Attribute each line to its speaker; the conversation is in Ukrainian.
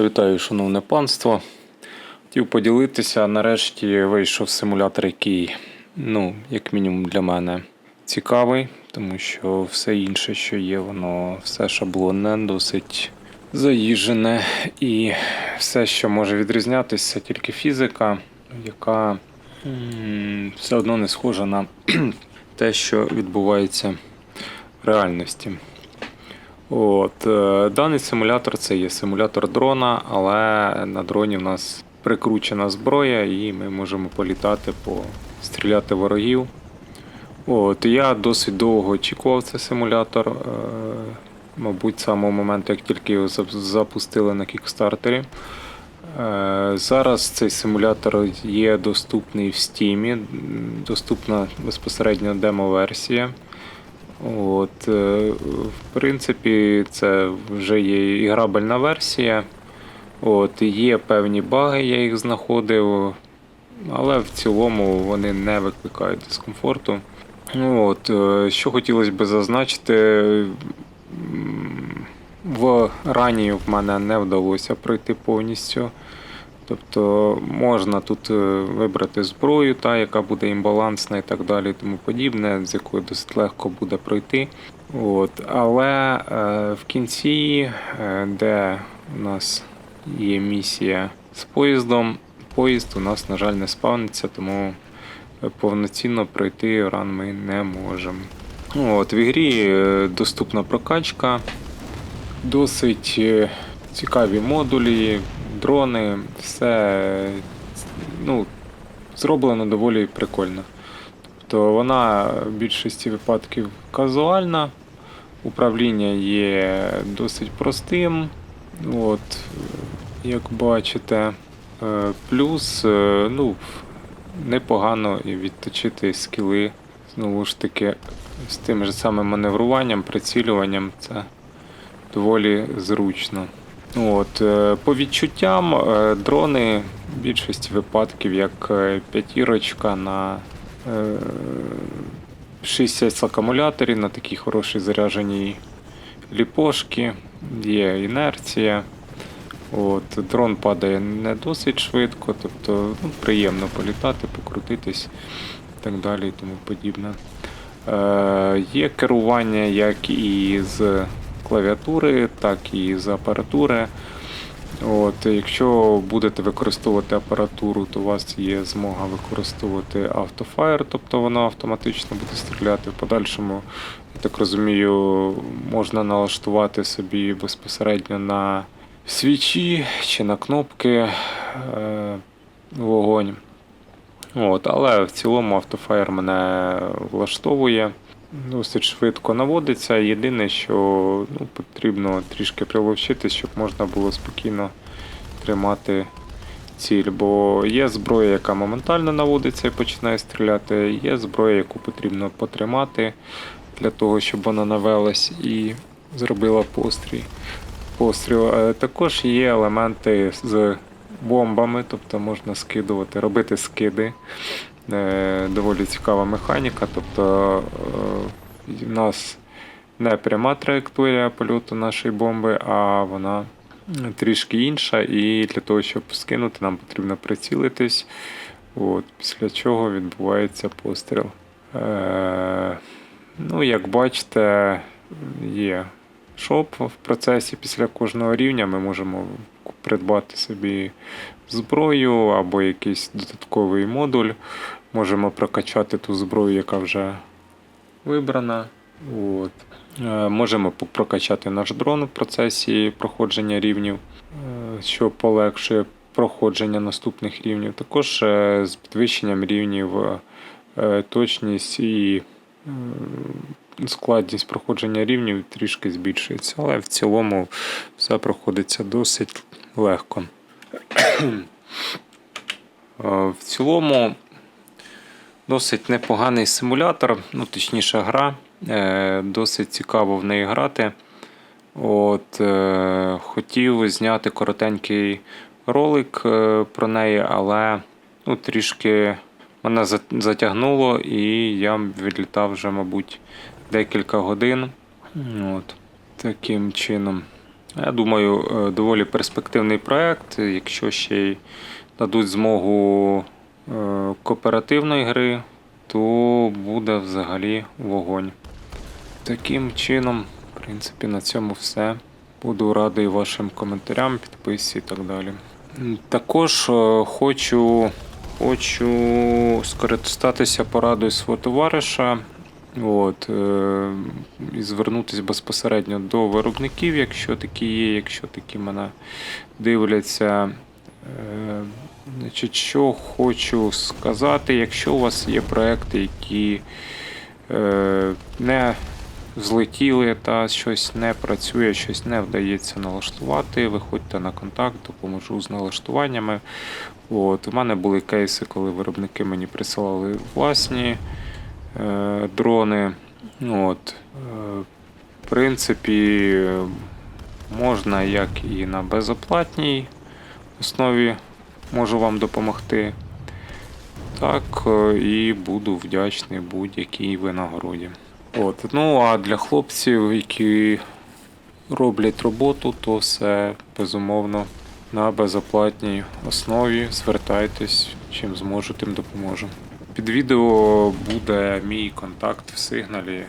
Speaker 1: Вітаю, шановне панство. Хотів поділитися. Нарешті вийшов симулятор, який, ну, як мінімум, для мене цікавий, тому що все інше, що є, воно все шаблонне, досить заїжене. І все, що може відрізнятися, тільки фізика, яка все одно не схожа на те, що відбувається в реальності. От, е, даний симулятор це є симулятор дрона, але на дроні в нас прикручена зброя, і ми можемо політати, стріляти ворогів. От, я досить довго очікував цей симулятор. е, Мабуть, з самого моменту, як тільки його запустили на кікстартері. Е, Зараз цей симулятор є доступний в Steam, доступна безпосередньо демо-версія. От, е, в принципі, це вже є іграбельна версія. От, є певні баги, я їх знаходив, але в цілому вони не викликають дискомфорту. Ну, От, е, що хотілося б зазначити, в рані в мене не вдалося пройти повністю. Тобто можна тут е, вибрати зброю, та, яка буде імбалансна і так далі, і тому подібне, з якою досить легко буде пройти. От. Але е, в кінці, е, де у нас є місія з поїздом, поїзд у нас, на жаль, не спавниться, тому повноцінно пройти ран ми не можемо. От, в ігрі доступна прокачка, досить цікаві модулі, дрони, все ну, зроблено доволі прикольно. Тобто вона в більшості випадків казуальна, управління є досить простим. От, як бачите, Е, плюс е, ну, непогано відточити скіли знову ж таки з тим же самим маневруванням, прицілюванням це доволі зручно. От, е, по відчуттям, е, дрони в більшості випадків як е, п'ятірочка на е, 60 акумуляторі на такій хорошій зарядженій ліпошки, є інерція. От, дрон падає не досить швидко, тобто ну, приємно політати, покрутитись і так далі і тому подібне. Е, є керування як і з клавіатури, так і з апаратури. От, якщо будете використовувати апаратуру, то у вас є змога використовувати автофаєр, тобто воно автоматично буде стріляти. В подальшому, я так розумію, можна налаштувати собі безпосередньо на свічі чи на кнопки е, вогонь. От, але в цілому автофаєр мене влаштовує. Досить швидко наводиться. Єдине, що ну, потрібно трішки приловчитись, щоб можна було спокійно тримати ціль. Бо є зброя, яка моментально наводиться і починає стріляти, є зброя, яку потрібно потримати для того, щоб вона навелась і зробила постріл. постріл. Е, Також є елементи з бомбами, тобто можна скидувати, робити скиди. Е, Доволі цікава механіка. Тобто е, в нас не пряма траєкторія польоту нашої бомби, а вона трішки інша. І для того, щоб скинути, нам потрібно прицілитись. От, після чого відбувається постріл. Е, ну, як бачите, є шоп в процесі після кожного рівня. Ми можемо придбати собі зброю або якийсь додатковий модуль. Можемо прокачати ту зброю, яка вже вибрана. От. Е, Можемо прокачати наш дрон в процесі проходження рівнів, е, що полегшує проходження наступних рівнів. Також е, з підвищенням рівнів точність і складність проходження рівнів трішки збільшується, але в цілому все проходиться досить легко. В цілому досить непоганий симулятор, ну точніше гра. Е, Досить цікаво в неї грати. От, е, хотів зняти коротенький ролик е, про неї, але ну, трішки мене затягнуло і я відлітав вже, мабуть, декілька годин. От, таким чином. Я думаю, доволі перспективний проект. Якщо ще й дадуть змогу кооперативної гри, то буде взагалі вогонь. Таким чином, в принципі, на цьому все. Буду радий вашим коментарям, підписці і так далі. Також е, хочу, хочу скористатися порадою свого товариша. От, е, і звернутися безпосередньо до виробників, якщо такі є, якщо такі мене дивляться. Е, значить, що хочу сказати, якщо у вас є проекти, які е, не злетіли та щось не працює, щось не вдається налаштувати, виходьте на контакт, допоможу з налаштуваннями. От, у мене були кейси, коли виробники мені присилали власні е, дрони. От, в принципі, можна як і на безоплатній основі можу вам допомогти. Так, е, і буду вдячний будь-якій винагороді. От, ну а для хлопців, які роблять роботу, то все безумовно на безоплатній основі. Звертайтесь, чим зможу, тим допоможу. Під відео буде мій контакт в сигналі.